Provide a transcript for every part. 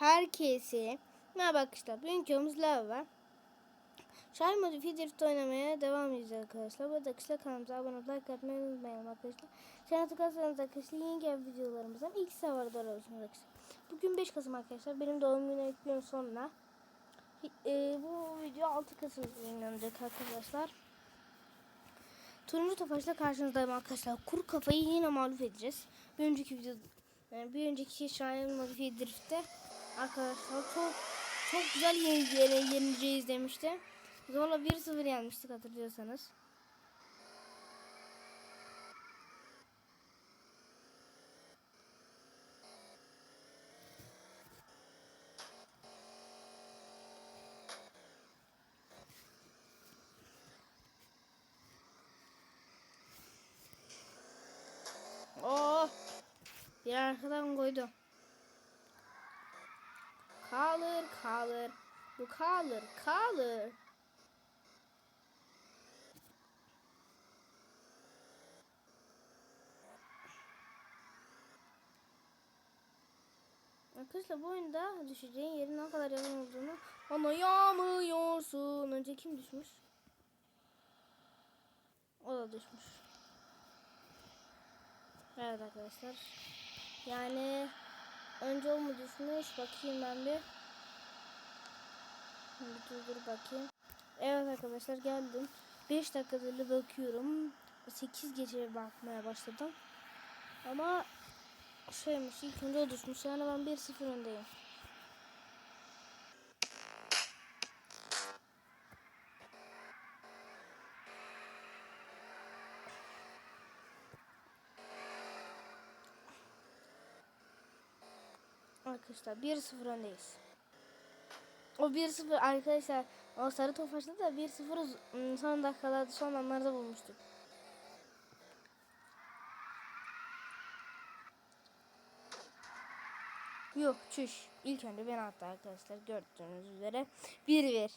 herkese merhaba arkadaşlar. Bugünkü yolumuz lava. Şahin modifiye drift oynamaya devam edeceğiz arkadaşlar. Bu arada arkadaşlar kanalımıza abone olup like atmayı unutmayalım arkadaşlar. Channel tıklarsanız arkadaşlar yeni gelen videolarımızdan ilk size haberdar arkadaşlar. Bugün 5 Kasım arkadaşlar. Benim doğum günü ekliyorum sonuna. E, bu video 6 Kasım yayınlanacak arkadaşlar. Turuncu Tofaş'la karşınızdayım arkadaşlar. Kuru kafayı yine mağlup edeceğiz. Bir önceki video yani bir önceki Şahin Modifiye Drift'te arkadaşlar çok çok güzel yeni, yeni, yenileceğiz demişti. Zorla 1-0 yenmiştik hatırlıyorsanız. Oh! Bir arkadan koydu. Kalır kalır. Bu kalır kalır. Arkadaşlar bu oyunda düşeceğin yerin ne kadar yakın olduğunu anlayamıyorsun. Önce kim düşmüş? O da düşmüş. Evet arkadaşlar. Yani önce o mu düşmüş? Bakayım ben bir. Şimdi dur dur bakayım. Evet arkadaşlar geldim. 5 dakikadır bakıyorum. 8 gece bakmaya başladım. Ama şeymiş ilk önce o düşmüş. Yani ben 1-0 öndeyim. Arkadaşlar 1-0 öndeyiz. O 1-0 arkadaşlar o sarı tofaşta da 1-0 ım, son dakikalarda son anlarda bulmuştuk. Yok çüş. İlk önce ben attı arkadaşlar gördüğünüz üzere 1-1.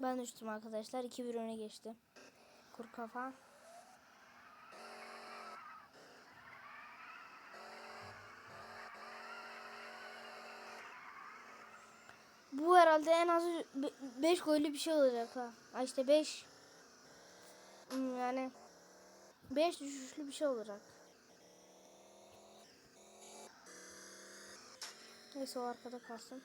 Ben düştüm arkadaşlar. 2-1 öne geçti. Kur kafa. Bu herhalde en az 5 gollü bir şey olacak ha. Ha işte 5 yani 5 düşüşlü bir şey olacak. Neyse o arkada kalsın.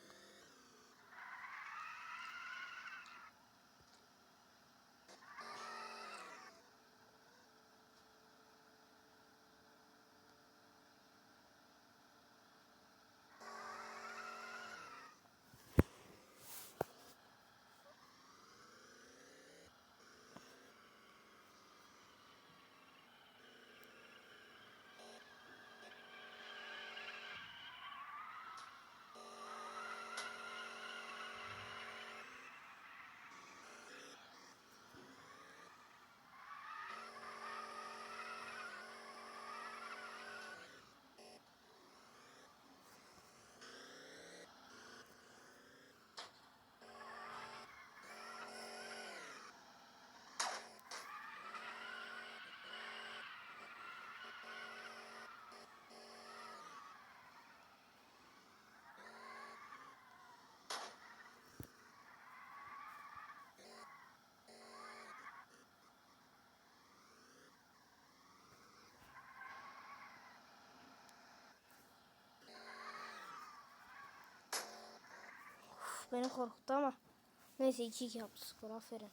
beni korkuttu ama. Neyse 2-2 yaptı skor aferin.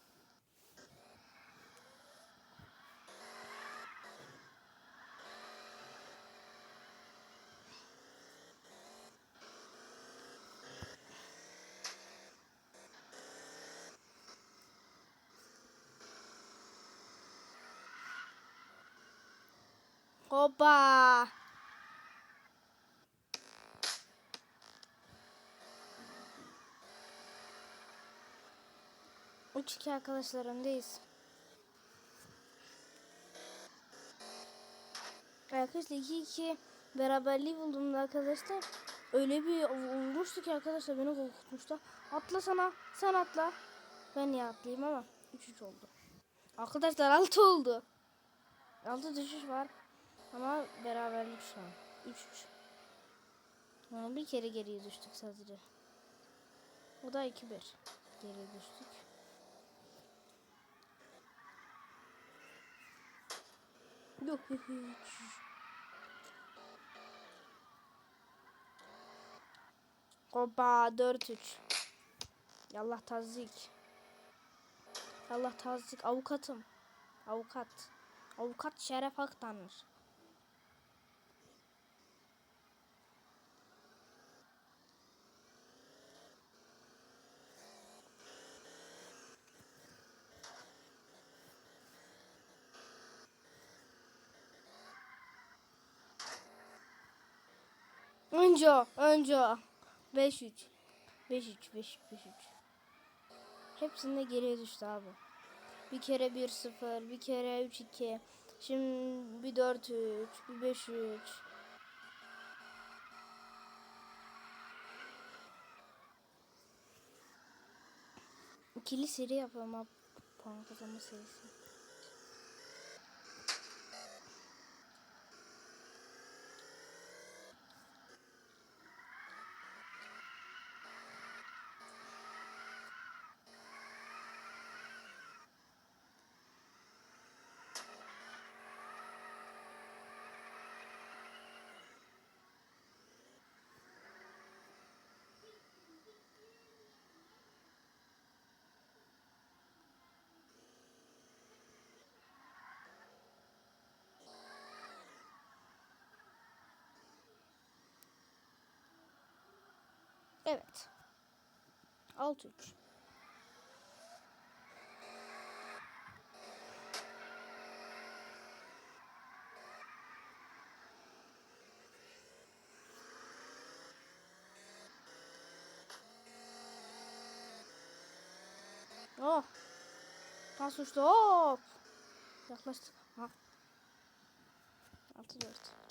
Opa! 3-2 arkadaşlar öndeyiz. Arkadaşlar 2-2 beraberliği buldum arkadaşlar. Öyle bir vurmuştu ki arkadaşlar beni korkutmuştu. Atla sana. Sen atla. Ben niye atlayayım ama 3-3 oldu. Arkadaşlar 6 oldu. 6 düşüş var. Ama beraberlik şu an. 3-3. Ama bir kere geriye düştük sadece. O da 2-1. Geriye düştük. Yok hiç. Hoppa 4-3. Yallah tazik. Yallah tazik. Avukatım. Avukat. Avukat Şeref Aktanır. Önce o, önce o. 5-3. 5-3, 5-3, 5-3. Hepsinde geriye düştü abi. Bir kere 1-0, bir kere 3-2. Şimdi bir 4-3, bir 5-3. İkili seri yapalım abi. Puan kazanma serisi. Evet. 6-3. Oh. Pas uçtu. Hop. Yaklaştık. Ha. 6-4.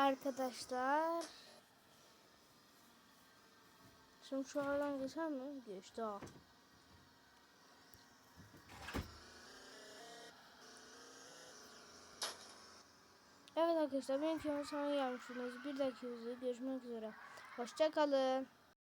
Arkadaşlar. Şimdi şu aradan geçer mi? Geçti ha. Evet arkadaşlar benim köyümün sonuna gelmiş bulunuyoruz. Bir dahaki videoda görüşmek üzere. Hoşçakalın.